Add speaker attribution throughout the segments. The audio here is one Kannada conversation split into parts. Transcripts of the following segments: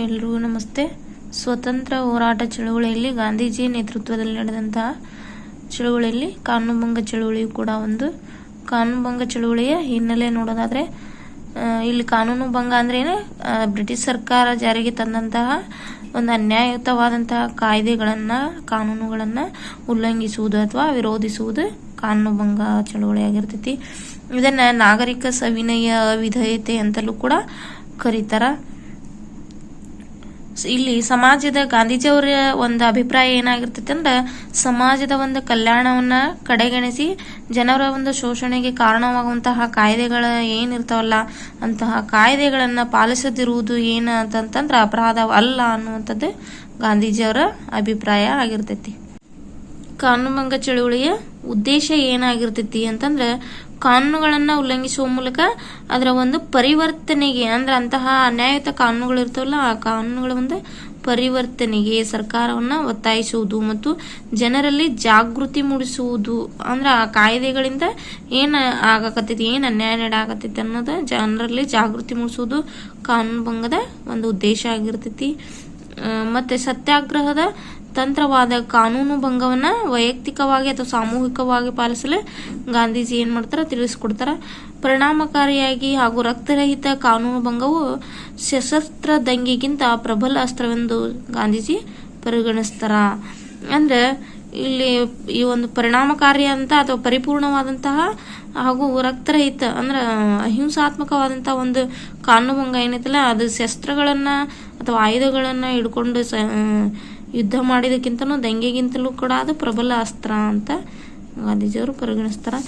Speaker 1: ಎಲ್ರಿಗೂ ನಮಸ್ತೆ. ಸ್ವತಂತ್ರ ಹೋರಾಟ ಚಳುವಳಿಯಲ್ಲಿ ಗಾಂಧೀಜಿ ನೇತೃತ್ವದಲ್ಲಿ ನಡೆದಂತಹ ಚಳುವಳಿಯಲ್ಲಿ ಕಾನೂನುಭಂಗ ಚಳುವಳಿಯು ಕೂಡ ಒಂದು. ಕಾನೂನುಭಂಗ ಚಳುವಳಿಯ ಹಿನ್ನೆಲೆ ನೋಡೋದಾದ್ರೆ ಇಲ್ಲಿ ಕಾನೂನು ಭಂಗ ಅಂದ್ರೆ ಏನು? ಬ್ರಿಟಿಷ್ ಸರ್ಕಾರ ಜಾರಿಗೆ ತಂದಂತಹ ಒಂದು ಅನ್ಯಾಯುತವಾದಂತಹ ಕಾಯ್ದೆಗಳನ್ನ, ಕಾನೂನುಗಳನ್ನ ಉಲ್ಲಂಘಿಸುವುದು ಅಥವಾ ವಿರೋಧಿಸುವುದು ಕಾನೂನು ಭಂಗ ಚಳುವಳಿಯಾಗಿರ್ತೈತಿ ಇದನ್ನ ನಾಗರಿಕ ಸವಿನಯ ವಿಧೇಯತೆ ಅಂತಲೂ ಕೂಡ ಕರೀತಾರ. ಇಲ್ಲಿ ಸಮಾಜದ ಗಾಂಧೀಜಿಯವರ ಒಂದು ಅಭಿಪ್ರಾಯ ಏನಾಗಿರ್ತೈತೆ ಅಂದ್ರೆ, ಸಮಾಜದ ಒಂದು ಕಲ್ಯಾಣವನ್ನ ಕಡೆಗಣಿಸಿ ಜನರ ಒಂದು ಶೋಷಣೆಗೆ ಕಾರಣವಾಗುವಂತಹ ಕಾಯ್ದೆಗಳ ಏನಿರ್ತಾವಲ್ಲ ಅಂತಹ ಕಾಯ್ದೆಗಳನ್ನ ಪಾಲಿಸದಿರುವುದು ಏನು ಅಂತಂತಂದ್ರೆ ಅಪರಾಧ ಅಲ್ಲ ಅನ್ನುವಂಥದ್ದು ಗಾಂಧೀಜಿಯವರ ಅಭಿಪ್ರಾಯ ಆಗಿರ್ತೈತಿ. ಕಾನೂನುಭಂಗ ಚಳುವಳಿಯ ಉದ್ದೇಶ ಏನಾಗಿರ್ತೈತಿ ಅಂತಂದ್ರೆ ಕಾನೂನುಗಳನ್ನ ಉಲ್ಲಂಘಿಸುವ ಮೂಲಕ ಅದರ ಒಂದು ಪರಿವರ್ತನೆಗೆ ಅಂದ್ರೆ ಅಂತಹ ಅನ್ಯಾಯಯುತ ಕಾನೂನುಗಳು ಇರ್ತವಲ್ಲ, ಆ ಕಾನೂನುಗಳ ಒಂದು ಪರಿವರ್ತನೆಗೆ ಸರ್ಕಾರವನ್ನ ಒತ್ತಾಯಿಸುವುದು ಮತ್ತು ಜನರಲ್ಲಿ ಜಾಗೃತಿ ಮೂಡಿಸುವುದು ಅಂದ್ರೆ ಆ ಕಾಯ್ದೆಗಳಿಂದ ಏನ್ ಆಗಕತ್ತೈತಿ, ಏನ್ ಅನ್ಯಾಯ ನಡಾಕತ್ತೈತಿ ಅನ್ನೋದು ಜನರಲ್ಲಿ ಜಾಗೃತಿ ಮೂಡಿಸುವುದು ಕಾನೂನು ಭಂಗದ ಒಂದು ಉದ್ದೇಶ ಆಗಿರ್ತೈತಿ. ಮತ್ತೆ ಸತ್ಯಾಗ್ರಹದ ತಂತ್ರವಾದ ಕಾನೂನು ಭಂಗವನ್ನ ವೈಯಕ್ತಿಕವಾಗಿ ಅಥವಾ ಸಾಮೂಹಿಕವಾಗಿ ಪಾಲಿಸಲು ಗಾಂಧೀಜಿ ಏನ್ ಮಾಡ್ತಾರ? ತಿಳಿಸ್ಕೊಡ್ತಾರ. ಪರಿಣಾಮಕಾರಿಯಾಗಿ ಹಾಗೂ ರಕ್ತರಹಿತ ಕಾನೂನು ಭಂಗವು ಸಶಸ್ತ್ರ ದಂಗೆಗಿಂತ ಪ್ರಬಲ ಅಸ್ತ್ರವೆಂದು ಗಾಂಧೀಜಿ ಪರಿಗಣಿಸ್ತಾರ. ಅಂದ್ರೆ ಇಲ್ಲಿ ಈ ಒಂದು ಪರಿಣಾಮಕಾರಿ ಅಂತ ಅಥವಾ ಪರಿಪೂರ್ಣವಾದಂತಹ ಹಾಗೂ ರಕ್ತರಹಿತ ಅಂದ್ರೆ ಅಹಿಂಸಾತ್ಮಕವಾದಂತಹ ಒಂದು ಕಾನೂನು ಭಂಗ ಏನೈತಲ್ಲ, ಅದು ಶಸ್ತ್ರಗಳನ್ನ ಅಥವಾ ಆಯುಧಗಳನ್ನು ಹಿಡ್ಕೊಂಡು ಸ ಯುದ್ಧ ಮಾಡಿದಕ್ಕಿಂತನೂ ದಂಗೆಗಿಂತಲೂ ಕೂಡ ಅದು ಪ್ರಬಲ ಅಸ್ತ್ರ ಅಂತ ಗಾಂಧೀಜಿಯವರು ಪರಿಗಣಿಸ್ತಾರೆ.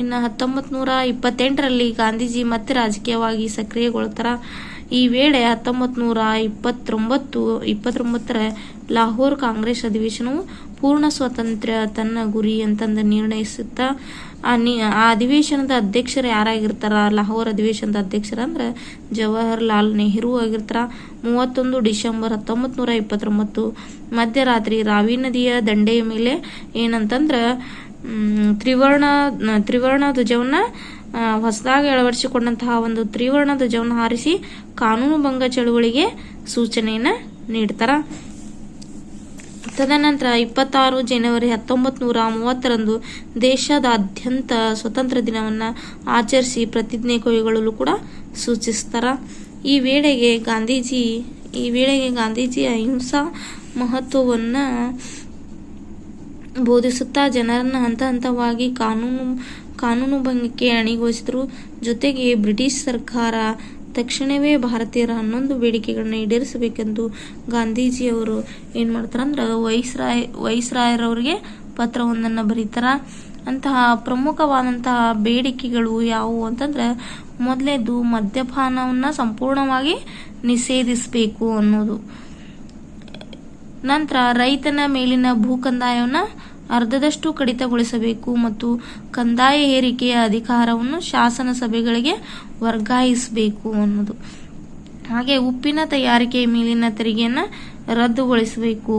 Speaker 1: ಇನ್ನು ಹತ್ತೊಂಬತ್ತು ನೂರ ಇಪ್ಪತ್ತೆಂಟರಲ್ಲಿ ಗಾಂಧೀಜಿ ಮತ್ತೆ ರಾಜಕೀಯವಾಗಿ ಸಕ್ರಿಯಗೊಳ್ತಾರ. ಈ ವೇಳೆ ಹತ್ತೊಂಬತ್ತು ನೂರ ಇಪ್ಪತ್ತೊಂಬತ್ತು, ಇಪ್ಪತ್ತೊಂಬತ್ತರ ಲಾಹೋರ್ ಕಾಂಗ್ರೆಸ್ ಅಧಿವೇಶನವು ಪೂರ್ಣ ಸ್ವಾತಂತ್ರ್ಯ ತನ್ನ ಗುರಿ ಅಂತಂದು ನಿರ್ಣಯಿಸುತ್ತಾ, ಆ ಅಧಿವೇಶನದ ಅಧ್ಯಕ್ಷರು ಯಾರಾಗಿರ್ತಾರ? ಲಾಹೋರ್ ಅಧಿವೇಶನದ ಅಧ್ಯಕ್ಷರ ಅಂದ್ರೆ ಜವಾಹರ್ಲಾಲ್ ನೆಹರು ಆಗಿರ್ತಾರ. ಮೂವತ್ತೊಂದು ಡಿಸೆಂಬರ್ ಹತ್ತೊಂಬತ್ತು ನೂರ ಇಪ್ಪತ್ತೊಂಬತ್ತು, ಮಧ್ಯರಾತ್ರಿ ರಾವಿ ನದಿಯ ದಂಡೆಯ ಮೇಲೆ ಏನಂತಂದ್ರ ತ್ರಿವರ್ಣ ತ್ರಿವರ್ಣ ಧ್ವಜವನ್ನ ಹೊಸದಾಗಿ ಅಳವಡಿಸಿಕೊಂಡಂತಹ ಒಂದು ತ್ರಿವರ್ಣ ಧ್ವಜವನ್ನು ಹಾರಿಸಿ ಕಾನೂನು ಭಂಗ ಚಳುವಳಿಗೆ ಸೂಚನೆಯನ್ನ ನೀಡ್ತಾರ. ತದನಂತರ ಇಪ್ಪತ್ತಾರು ಜನವರಿ ಹತ್ತೊಂಬತ್ತು ನೂರ ಮೂವತ್ತರಂದು ದೇಶದಾದ್ಯಂತ ಸ್ವತಂತ್ರ ದಿನವನ್ನ ಆಚರಿಸಿ ಪ್ರತಿಜ್ಞೆ ಕೈಗೊಳ್ಳಲು ಕೂಡ ಸೂಚಿಸ್ತಾರ. ಈ ವೇಳೆಗೆ ಗಾಂಧೀಜಿ, ಈ ವೇಳೆಗೆ ಗಾಂಧೀಜಿ ಅಹಿಂಸಾ ಮಹತ್ವವನ್ನ ಬೋಧಿಸುತ್ತಾ ಜನರನ್ನ ಹಂತ ಹಂತವಾಗಿ ಕಾನೂನು ಕಾನೂನು ಭಂಗಕ್ಕೆ ಅಣಿಗೊಳಿಸಿದ್ರು. ಜೊತೆಗೆ ಬ್ರಿಟಿಷ್ ಸರ್ಕಾರ ತಕ್ಷಣವೇ ಭಾರತೀಯರ ಹನ್ನೊಂದು ಬೇಡಿಕೆಗಳನ್ನು ಈಡೇರಿಸಬೇಕೆಂದು ಗಾಂಧೀಜಿಯವರು ಏನು ಮಾಡ್ತಾರೆ ಅಂದ್ರೆ ವೈಸ್ರಾಯ್, ವೈಸ್ರಾಯರವರಿಗೆ ಪತ್ರವೊಂದನ್ನು ಬರೀತಾರೆ. ಅಂತಹ ಪ್ರಮುಖವಾದಂತಹ ಬೇಡಿಕೆಗಳು ಯಾವುವು ಅಂತಂದ್ರೆ ಮೊದಲೇದು ಮದ್ಯಪಾನವನ್ನು ಸಂಪೂರ್ಣವಾಗಿ ನಿಷೇಧಿಸಬೇಕು ಅನ್ನೋದು. ನಂತರ ರೈತನ ಮೇಲಿನ ಭೂ ಕಂದಾಯವನ್ನು ಅರ್ಧದಷ್ಟು ಕಡಿತಗೊಳಿಸಬೇಕು ಮತ್ತು ಕಂದಾಯ ಏರಿಕೆಯ ಅಧಿಕಾರವನ್ನು ಶಾಸನ ಸಭೆಗಳಿಗೆ ವರ್ಗಾಯಿಸಬೇಕು ಅನ್ನೋದು. ಹಾಗೆ ಉಪ್ಪಿನ ತಯಾರಿಕೆ ಮೇಲಿನ ತೆರಿಗೆಯನ್ನು ರದ್ದುಗೊಳಿಸಬೇಕು.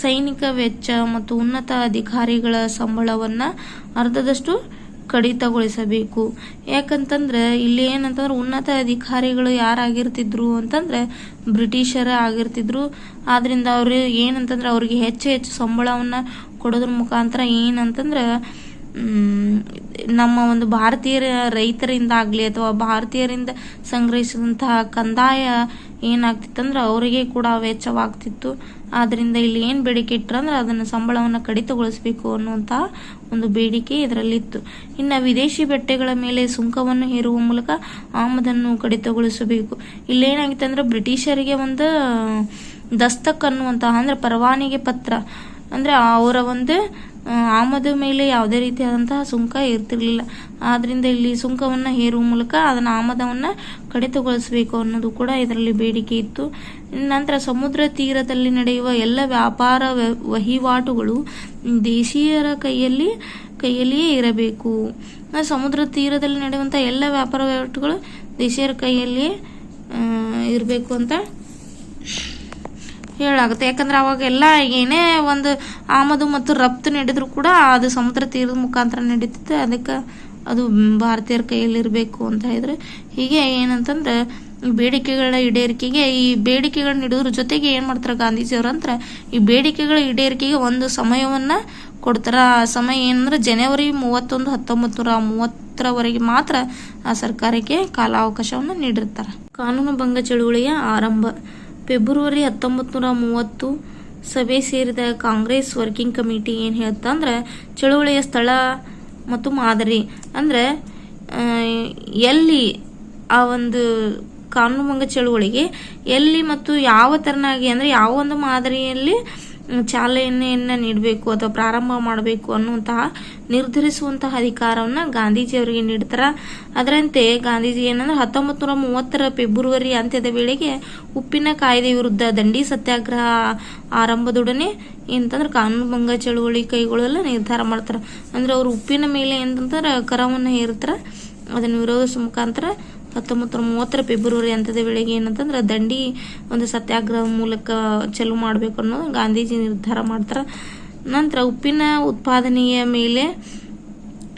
Speaker 1: ಸೈನಿಕ ವೆಚ್ಚ ಮತ್ತು ಉನ್ನತ ಅಧಿಕಾರಿಗಳ ಸಂಬಳವನ್ನ ಅರ್ಧದಷ್ಟು ಕಡಿತಗೊಳಿಸಬೇಕು. ಯಾಕಂತಂದ್ರೆ ಇಲ್ಲಿ ಏನಂತಂದ್ರೆ ಉನ್ನತ ಅಧಿಕಾರಿಗಳು ಯಾರಾಗಿರ್ತಿದ್ರು ಅಂತಂದ್ರೆ ಬ್ರಿಟಿಷರ ಆಗಿರ್ತಿದ್ರು. ಆದ್ರಿಂದ ಅವ್ರು ಏನಂತಂದ್ರೆ ಅವ್ರಿಗೆ ಹೆಚ್ಚು ಹೆಚ್ಚು ಸಂಬಳವನ್ನ ಕೊಡೋದ್ರ ಮುಖಾಂತರ ಏನಂತಂದ್ರೆ ನಮ್ಮ ಒಂದು ಭಾರತೀಯ ರೈತರಿಂದ ಆಗಲಿ ಅಥವಾ ಭಾರತೀಯರಿಂದ ಸಂಗ್ರಹಿಸಿದಂತಹ ಕಂದಾಯ ಏನಾಗ್ತಿತ್ತಂದ್ರೆ ಅವರಿಗೆ ಕೂಡ ವೆಚ್ಚವಾಗ್ತಿತ್ತು. ಆದ್ದರಿಂದ ಇಲ್ಲಿ ಏನು ಬೇಡಿಕೆ ಇಟ್ಟರಂದ್ರೆ ಅದನ್ನು ಸಂಬಳವನ್ನು ಕಡಿತಗೊಳಿಸಬೇಕು ಅನ್ನುವಂತಹ ಒಂದು ಬೇಡಿಕೆ ಇದರಲ್ಲಿತ್ತು. ಇನ್ನು ವಿದೇಶಿ ಬಟ್ಟೆಗಳ ಮೇಲೆ ಸುಂಕವನ್ನು ಹೇರುವ ಮೂಲಕ ಆಮದನ್ನು ಕಡಿತಗೊಳಿಸಬೇಕು. ಇಲ್ಲೇನಾಗಿತ್ತು ಅಂದ್ರೆ ಬ್ರಿಟಿಷರಿಗೆ ಒಂದು ದಸ್ತಕ್ ಅನ್ನುವಂತಹ ಅಂದ್ರೆ ಪರವಾನಿಗೆ ಪತ್ರ. ಅಂದ್ರೆ ಅವರ ಒಂದು ಆಮದು ಮೇಲೆ ಯಾವುದೇ ರೀತಿಯಾದಂತಹ ಸುಂಕ ಇರ್ತಿರ್ಲಿಲ್ಲ. ಆದ್ರಿಂದ ಇಲ್ಲಿ ಸುಂಕವನ್ನ ಹೇರುವ ಮೂಲಕ ಅದನ್ನು ಆಮದವನ್ನ ಕಡಿತಗೊಳಿಸಬೇಕು ಅನ್ನೋದು ಕೂಡ ಇದರಲ್ಲಿ ಬೇಡಿಕೆ ಇತ್ತು. ನಂತರ ಸಮುದ್ರ ತೀರದಲ್ಲಿ ನಡೆಯುವ ಎಲ್ಲ ವ್ಯಾಪಾರ ವಹಿವಾಟುಗಳು ದೇಶೀಯರ ಕೈಯಲ್ಲಿ, ಕೈಯಲ್ಲಿಯೇ ಇರಬೇಕು. ಸಮುದ್ರ ತೀರದಲ್ಲಿ ನಡೆಯುವಂಥ ಎಲ್ಲ ವ್ಯಾಪಾರ ವಹಿವಾಟುಗಳು ದೇಶೀಯರ ಕೈಯಲ್ಲಿಯೇ ಇರಬೇಕು ಅಂತ ಹೇಳಾಗುತ್ತೆ. ಯಾಕಂದ್ರೆ ಅವಾಗ ಎಲ್ಲ ಏನೇ ಒಂದು ಆಮದು ಮತ್ತು ರಫ್ತು ನಡೆದ್ರು ಕೂಡ ಅದು ಸಮುದ್ರ ತೀರದ ಮುಖಾಂತರ ನಡೀತಿತ್ತು. ಅದಕ್ಕೆ ಅದು ಭಾರತೀಯರ ಕೈಯಲ್ಲಿ ಇರಬೇಕು ಅಂತ ಹೇಳಿದ್ರೆ. ಹೀಗೆ ಏನಂತಂದ್ರೆ, ಬೇಡಿಕೆಗಳ ಈಡೇರಿಕೆಗೆ ಈ ಬೇಡಿಕೆಗಳನ್ನ ಇಡೋದ್ರ ಜೊತೆಗೆ ಏನು ಮಾಡ್ತಾರೆ ಗಾಂಧೀಜಿಯವರು ಅಂದ್ರೆ, ಈ ಬೇಡಿಕೆಗಳ ಈಡೇರಿಕೆಗೆ ಒಂದು ಸಮಯವನ್ನು ಕೊಡ್ತಾರೆ. ಆ ಸಮಯ ಏನಂದ್ರೆ ಜನವರಿ ಮೂವತ್ತೊಂದು, ಹತ್ತೊಂಬತ್ತು ನೂರ ಮೂವತ್ತರವರೆಗೆ ಮಾತ್ರ ಆ ಸರ್ಕಾರಕ್ಕೆ ಕಾಲಾವಕಾಶವನ್ನು ನೀಡಿರ್ತಾರೆ. ಕಾನೂನು ಭಂಗ ಚಳುವಳಿಯ ಆರಂಭ. ಫೆಬ್ರವರಿ ಹತ್ತೊಂಬತ್ತು ನೂರ ಮೂವತ್ತು ಸಭೆ ಸೇರಿದ ಕಾಂಗ್ರೆಸ್ ವರ್ಕಿಂಗ್ ಕಮಿಟಿ ಏನು ಹೇಳ್ತಂದ್ರೆ ಚಳುವಳಿಯ ಸ್ಥಳ ಮತ್ತು ಮಾದರಿ. ಅಂದರೆ ಎಲ್ಲಿ ಆ ಒಂದು ಕಾನೂನುಭಂಗ ಚಳುವಳಿಗೆ, ಎಲ್ಲಿ ಮತ್ತು ಯಾವ ತೆರನಾಗಿ, ಅಂದರೆ ಯಾವ ಒಂದು ಮಾದರಿಯಲ್ಲಿ ಚಾಲನೆಯನ್ನು ನೀಡಬೇಕು ಅಥವಾ ಪ್ರಾರಂಭ ಮಾಡಬೇಕು ಅನ್ನುವಂತಹ ನಿರ್ಧರಿಸುವಂತಹ ಅಧಿಕಾರವನ್ನು ಗಾಂಧೀಜಿಯವರಿಗೆ ನೀಡ್ತಾರೆ. ಅದರಂತೆ ಗಾಂಧೀಜಿ ಏನಂದ್ರೆ ಹತ್ತೊಂಬತ್ತು ನೂರ ಮೂವತ್ತರ ಫೆಬ್ರವರಿ ಅಂತ್ಯದ ವೇಳೆಗೆ ಉಪ್ಪಿನ ಕಾಯ್ದೆ ವಿರುದ್ಧ ದಂಡಿ ಸತ್ಯಾಗ್ರಹ ಆರಂಭದೊಡನೆ ಏನಂತಂದ್ರೆ ಕಾನೂನುಭಂಗ ಚಳುವಳಿ ಕೈಗೊಳ್ಳಲು ನಿರ್ಧಾರ ಮಾಡ್ತಾರೆ. ಅಂದ್ರೆ ಅವರು ಉಪ್ಪಿನ ಮೇಲೆ ಏನಂತಂದ್ರೆ ಕರವನ್ನು ಹೇರ್ತಾರೆ. ಅದನ್ನು ವಿರೋಧಿಸುವ ಮುಖಾಂತರ ಹತ್ತೊಂಬತ್ತು ಮೂವತ್ತರ ಫೆಬ್ರವರಿ ಅಂತದ ವೇಳೆಗೆ ಏನಂತಂದ್ರೆ ದಂಡಿ ಒಂದು ಸತ್ಯಾಗ್ರಹ ಮೂಲಕ ಚಾಲೂ ಮಾಡಬೇಕು ಅನ್ನೋದು ಗಾಂಧೀಜಿ ನಿರ್ಧಾರ ಮಾಡ್ತಾರೆ. ನಂತರ ಉಪ್ಪಿನ ಉತ್ಪಾದನೆಯ ಮೇಲೆ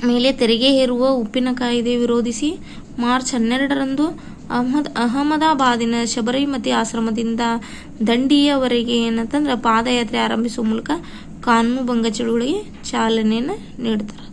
Speaker 1: ಮೇಲೆ ತೆರಿಗೆ ಹೇರುವ ಉಪ್ಪಿನ ಕಾಯ್ದೆ ವಿರೋಧಿಸಿ ಮಾರ್ಚ್ ಹನ್ನೆರಡರಂದು ಅಹಮದ್, ಅಹಮದಾಬಾದಿನ ಶಬರಿಮತಿ ಆಶ್ರಮದಿಂದ ದಂಡಿಯವರೆಗೆ ಏನಂತಂದ್ರೆ ಪಾದಯಾತ್ರೆ ಆರಂಭಿಸುವ ಮೂಲಕ ಕಾನೂನು ಭಂಗ ಚಳುವಳಿಗೆ ಚಾಲನೆಯನ್ನು ನೀಡ್ತಾರೆ.